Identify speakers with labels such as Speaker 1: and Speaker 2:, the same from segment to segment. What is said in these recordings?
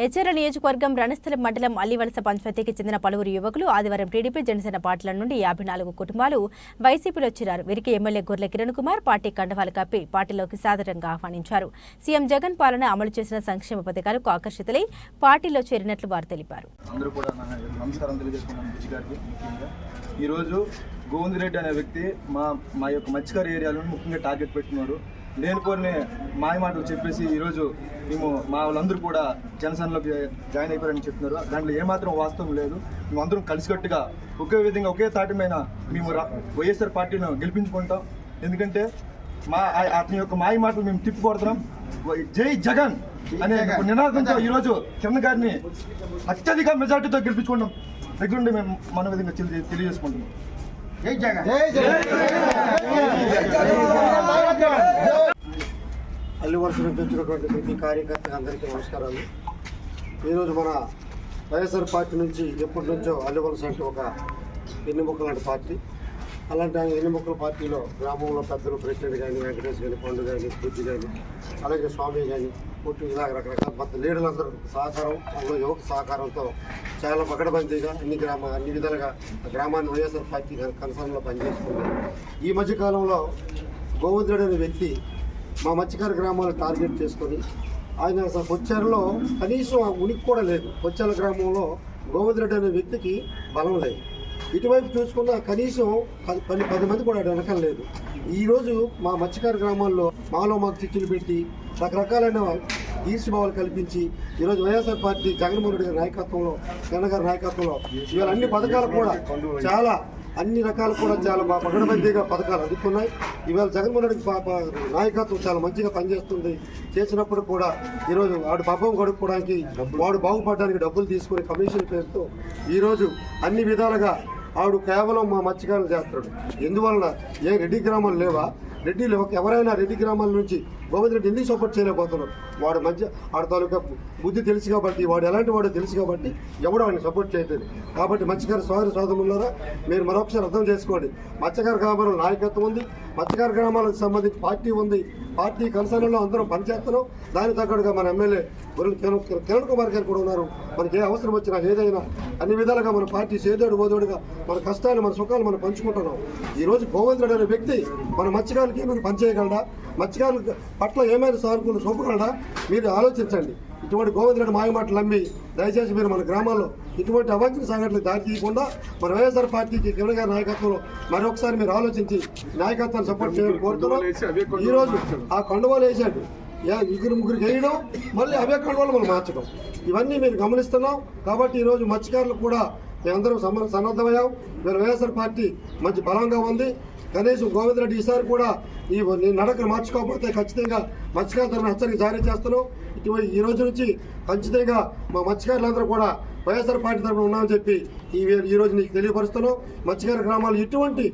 Speaker 1: హెచ్ఎర్ల నియోజకవర్గం రణస్థలం మండలం అల్లివలస పంచాయతీకి చెందిన పలువురు యువకులు ఆదివారం టీడీపీ జనసేన పార్టీల నుండి యాభై నాలుగు కుటుంబాలు వైసీపీలో చేరారు. వీరికి ఎమ్మెల్యే గొర్రె కిరణ్ కుమార్ పార్టీ కండవాలు కప్పి పార్టీలోకి సాధారణంగా ఆహ్వానించారు. సీఎం జగన్ పాలన అమలు చేసిన సంక్షేమ పథకాలకు ఆకర్షితులై పార్టీలో చేరినట్లు వారు తెలిపారు.
Speaker 2: ఈరోజు గోవింద్ రెడ్డి అనే వ్యక్తి మా మా యొక్క మత్స్యకార ఏరియాలో ముఖ్యంగా టార్గెట్ పెట్టినారు లేనిపోని మాయ మాటలు చెప్పేసి ఈరోజు మేము మా వాళ్ళందరూ కూడా జనసేనలోకి జాయిన్ అయిపోయారని చెప్తున్నారు. దాంట్లో ఏమాత్రం వాస్తవం లేదు. మేము అందరం కలిసికట్టుగా ఒకే విధంగా ఒకే తాటి మీద మేము రా- వైఎస్ఆర్ పార్టీని గెలిపించుకుంటాం. ఎందుకంటే మా అతని యొక్క మాయ మాటలు మేము తిప్పికొడుతున్నాం. వై- జై జగన్ అనే నినాదంతో ఈరోజు కిరణ్ గారిని అత్యధిక మెజార్టీతో గెలిపించుకుంటాం దగ్గర నుండి మేము మన విధంగా తెలియ- తెలియజేసుకుంటున్నాం
Speaker 3: జై జగన్.
Speaker 4: అల్లి వరుస నుంచి వచ్చినటువంటి ప్రతి కార్యకర్తకి అందరికీ నమస్కారాలు. ఈరోజు మన వైఎస్ఆర్ పార్టీ నుంచి ఎప్పటి నుంచో అల్లి వలస అంటే ఒక ఎన్నిముక్కలు లాంటి పార్టీ. అలాంటి ఆయన ఎన్నిముక్కల పార్టీలో గ్రామంలో పెద్దలు ప్రెసిడెంట్ కానీ వెంకటేష్ కానీ పండు కానీ బుద్ధి కానీ అలాగే స్వామి కానీ పుట్టి ఇలాగ రకరకాల మొత్తం లీడర్లందరూ సహకారం అందులో యువక సహకారంతో చాలా పకడబందీగా అన్ని గ్రామ అన్ని విధాలుగా గ్రామాన్ని వైఎస్ఆర్ పార్టీ కన్సర్న్లో పనిచేస్తుంది. ఈ మధ్యకాలంలో గోవిందుడు అనే వ్యక్తి మా మత్స్యకార గ్రామాలు టార్గెట్ చేసుకొని ఆయన అసలు కొచ్చారులో కనీసం ఆ ఉనికి కూడా లేదు. కొచ్చాల గ్రామంలో గోవిందరెడ్డి అనే వ్యక్తికి బలం లేదు. ఇటువైపు చూసుకున్న కనీసం పది పది పది మంది కూడా వెనకం లేదు. ఈరోజు మా మత్స్యకార గ్రామాల్లో మాలో మాకు చిచ్చులు పెట్టి రకరకాలైన ఈర్ష్యభావాలు కల్పించి ఈరోజు వైఎస్ఆర్ పార్టీ జగన్మోహన్ రెడ్డి గారి నాయకత్వంలో జగన్ గారి నాయకత్వంలో ఇవాళ అన్ని పథకాలు కూడా చాలా అన్ని రకాలు కూడా చాలా మా పగడబందీగా పథకాలు అందుకున్నాయి. ఇవాళ జగన్మోహన్ రెడ్డి నాయకత్వం చాలా మంచిగా పనిచేస్తుంది. చేసినప్పుడు కూడా ఈరోజు వాడు పాపం గడుపుకోవడానికి వాడు బాగుపడడానికి డబ్బులు తీసుకుని కమిషన్ పేరుతో ఈరోజు అన్ని విధాలుగా ఆవిడ కేవలం మా మత్స్యకారులు చేస్తాడు ఎందువలన ఏ రెడ్డి గ్రామాలు లేవా? రెడ్డిలు ఎవరైనా రెడ్డి గ్రామాల నుంచి గోవింద్ రెడ్డి ఎందుకు సపోర్ట్ చేయలేకపోతున్నారు? వాడు మంచి ఆడ తాలూకా బుద్ధి తెలుసు కాబట్టి వాడు ఎలాంటి వాడో తెలుసు కాబట్టి ఎవడు ఆయన సపోర్ట్ చేయలేదు కాబట్టి మత్స్యకార సోదర సోదరులారా మీరు మరొకసారి అర్థం చేసుకోండి. మత్స్యకార గ్రామాల నాయకత్వం ఉంది. మత్స్యకార గ్రామాలకు సంబంధించి పార్టీ ఉంది. పార్టీ కన్సర్న్లో అందరం పనిచేస్తున్నాం. దానికి తగ్గట్టుగా మన ఎమ్మెల్యే గురు కిరణ్ కుమార్ గారు కూడా ఉన్నారు. మనకి ఏ అవసరం వచ్చినా ఏదైనా అన్ని విధాలుగా మన పార్టీ సేదోడు బోదోడుగా మన కష్టాలు మన సుఖాలు మనం పంచుకుంటున్నాం. ఈరోజు గోవిందరెడ్డి అనే వ్యక్తి మన మత్స్యకారులకి ఏమైనా పనిచేయగలడా? మత్స్యకారుల పట్ల ఏమైనా సానుకూలు చూపగలడా మీరు ఆలోచించండి. ఇటువంటి గోవిందుడు మాయ మాటలు నమ్మి దయచేసి మీరు మన గ్రామాల్లో ఇటువంటి అవాంఛన సంఘటనలు దారి తీయకుండా మన వైఎస్ఆర్ పార్టీకి కిరణ్ గారి నాయకత్వంలో మరొకసారి మీరు ఆలోచించి నాయకత్వాన్ని సపోర్ట్ చేయాలని కోరుతున్నాం. ఈ రోజు ఆ కండువాలు వేసాడు యా- ఇద్దరు ముగ్గురికి వేయడం మళ్ళీ అవే కండువాలు మనం మార్చడం. ఇవన్నీ మీరు గమనిస్తున్నాం. కాబట్టి ఈరోజు మత్స్యకారులు కూడా మేమందరం సమర సన్నద్ధమయ్యాం. మీరు వైఎస్ఆర్ పార్టీ మంచి బలంగా ఉంది. కనీసం గోవింద్ రెడ్డి ఈసారి కూడా ఈ నడకలు నడకను మార్చుకోకపోతే ఖచ్చితంగా మత్స్యకారులను హెచ్చరిక జారీ చేస్తున్నాం. ఇటువంటి ఈ రోజు నుంచి ఖచ్చితంగా మా మత్స్యకారులందరూ కూడా వైఎస్ఆర్ పార్టీ తరఫున ఉన్నామని చెప్పి ఈ ఈరోజు నీకు తెలియపరుస్తున్నాం. మత్స్యకార గ్రామాలు ఇటువంటి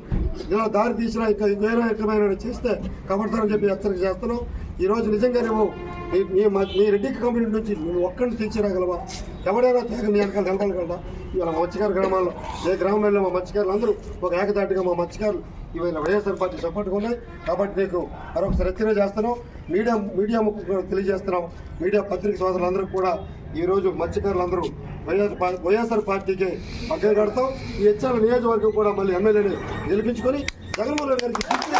Speaker 4: ఇలా దారి తీసిన ఇంకా వేరే రకమైన చేస్తే కబడతారని చెప్పి హెచ్చరిక చేస్తున్నాం. ఈరోజు నిజంగా నువ్వు నీ నీ రెడ్డి కంపెనీ నుంచి నువ్వు ఒక్కడిని తీర్చిరాగలవా ఎవడైనా తేగ నీ వెనకాల వెనకాలగలరా ఇవాళ మా మత్స్యకార గ్రామాల్లో ఏ గ్రామంలో మా మత్స్యకారులు అందరూ ఒక ఏకదాటిగా మా మత్స్యకారులు ఇవాళ వైఎస్ఆర్ పార్టీ సపోర్ట్గా ఉన్నాయి. కాబట్టి నీకు మరొకసారి హెచ్చరిక చేస్తున్నాం. మీడియా మీడియా ముఖం కూడా తెలియజేస్తున్నాం. మీడియా పత్రిక సోదరులందరూ కూడా ఈ రోజు మత్స్యకారులందరూ వైఎస్ వైఎస్ఆర్ పార్టీకి పక్కన కడతాం ఈ హెచ్ఆర్ నియోజకవర్గం కూడా మళ్ళీ ఎమ్మెల్యేని గెలిపించుకొని జగన్మోహన్ రెడ్డి గారికి